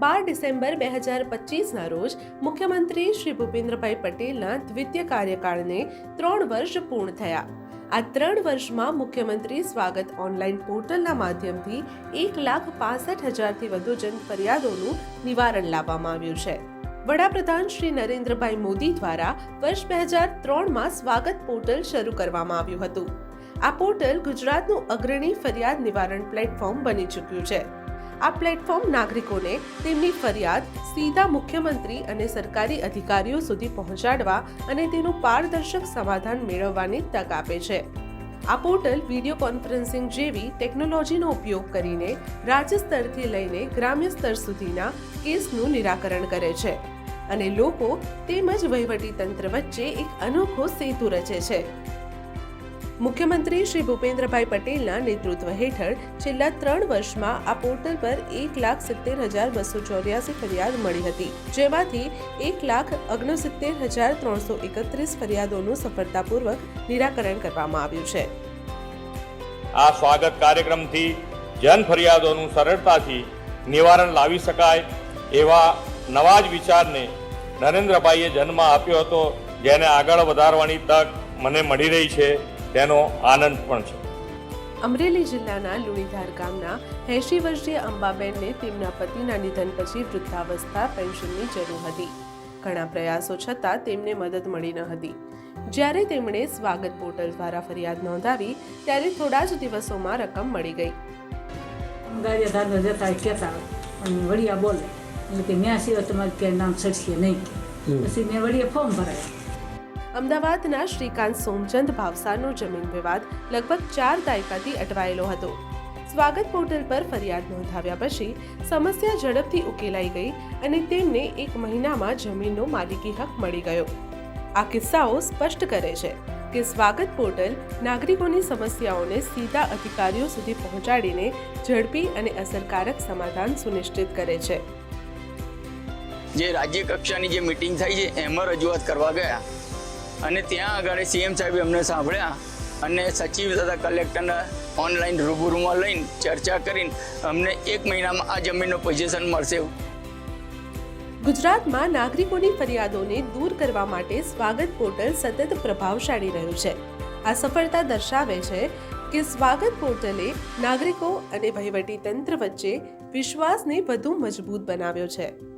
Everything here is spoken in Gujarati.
બાર ડિસેમ્બર બે હજાર પચીસના રોજ મુખ્યમંત્રી શ્રી ભૂપેન્દ્રભાઈ પટેલના દ્વિતીય કાર્યકાળને ત્રણ વર્ષ પૂર્ણ થયા. આ ત્રણ વર્ષમાં મુખ્યમંત્રી સ્વાગત ઓનલાઈન પોર્ટલના માધ્યમથી એક લાખ પાસઠ હજારથી વધુ જન ફરિયાદોનું નિવારણ લાવવામાં આવ્યું છે. વડાપ્રધાન શ્રી નરેન્દ્રભાઈ મોદી દ્વારા વર્ષ બે હજાર ત્રણમાં સ્વાગત પોર્ટલ શરૂ કરવામાં આવ્યું હતું. આ પોર્ટલ ગુજરાતનું અગ્રણી ફરિયાદ નિવારણ પ્લેટફોર્મ બની ચૂક્યું છે. આ પ્લેટફોર્મ નાગરિકોને તેમની ફરિયાદ સીધા મુખ્યમંત્રી અને સરકારી અધિકારીઓ સુધી પહોંચાડવા અને તેનું પારદર્શક સમાધાન મેળવવાની તક આપે છે. આ પોર્ટલ વીડિયો કોન્ફરન્સિંગ જેવી ટેકનોલોજીનો ઉપયોગ કરીને રાજ્ય સ્તરથી લઈને ગ્રામ્ય સ્તર સુધીના કેસનું નિરાકરણ કરે છે અને લોકો તેમજ વહીવટી તંત્ર વચ્ચે એક અનોખો સેતુ રચે છે. મુખ્યમંત્રી શ્રી ભૂપેન્દ્રભાઈ પટેલના નેતૃત્વ હેઠળ છેલ્લા ત્રણ વર્ષમાં આ પોર્ટલ પર એક લાખ સિત્તેર હજાર બસો ચોર્યાસી ફરિયાદ મળી હતી, જેમાંથી એક લાખ ઓગણસિત્તેર હજાર ત્રણસો એકત્રીસ ફરિયાદોનું સફળતાપૂર્વક નિરાકરણ કરવામાં આવ્યું છે. આ સ્વાગત કાર્યક્રમથી જન ફરિયાદોનું સરળતાથી નિવારણ લાવી શકાય એવા નવા જ વિચારને નરેન્દ્રભાઈએ જન્મ આપ્યો હતો, જેને આગળ વધારવાની તક મને મળી રહી છે. તેનો આનંદ પણ છે. અમરેલી જિલ્લાના લુણીધાર ગામના એંશી વર્ષીય અંબાબેનને તેમના પતિના નિધન પછી વૃદ્ધાવસ્થા પેન્શનની જરૂર હતી. ઘણા પ્રયાસો છતાં તેમને મદદ મળી ન હતી. જ્યારે તેમણે સ્વાગત પોર્ટલ દ્વારા ફરિયાદ નોંધાવી ત્યારે થોડા જ દિવસોમાં રકમ મળી ગઈ. ગાડીએ દાદા જતા કહેતા અને વડિયા બોલે એટલે કે ન્યા સિવાય તમારે ક્યાંય નામ સડશે નહીં. પછી મેં વડિયા ફોર્મ ભરાયા. અમદાવાદના શ્રીકાંત સોમચંદ ભાવસારનો જમીન વિવાદ લગભગ ચાર દાયકાથી અટવાયેલો હતો. સ્વાગત પોર્ટલ પર ફરિયાદ નોંધાવ્યા પછી સમસ્યા ઝડપથી ઉકેલાઈ ગઈ અને તેમને એક મહિનામાં જમીનનો માલિકી હક મળી ગયો. આ કિસ્સાઓ સ્પષ્ટ કરે છે કે સ્વાગત પોર્ટલ નાગરિકોની સમસ્યાઓને સીધા અધિકારીઓ સુધી પહોંચાડીને ઝડપી અને અસરકારક સમાધાન સુનિશ્ચિત કરે છે. જે રાજ્ય કક્ષાની જે મિટિંગ થઈ છે, એમાં રજૂઆત કરવા ગયા. અને ત્યાં આગળ સીએમ સાહેબે અમને સાંભળ્યા અને સચિવ તથા કલેક્ટરને ઓનલાઈન રૂબરૂમાં લઈને ચર્ચા કરીને અમને એક મહિનામાં આ જમીનનો પોઝિશન મળશે. ગુજરાતમાં નાગરિકોની ફરિયાદોને દૂર કરવા માટે સ્વાગત પોર્ટલ સતત પ્રભાવશાળી રહ્યું છે. આ સફળતા દર્શાવે છે કે સ્વાગત પોર્ટલે નાગરિકો અને વહીવટી તંત્ર વચ્ચે વિશ્વાસને વધુ મજબૂત બનાવ્યો છે.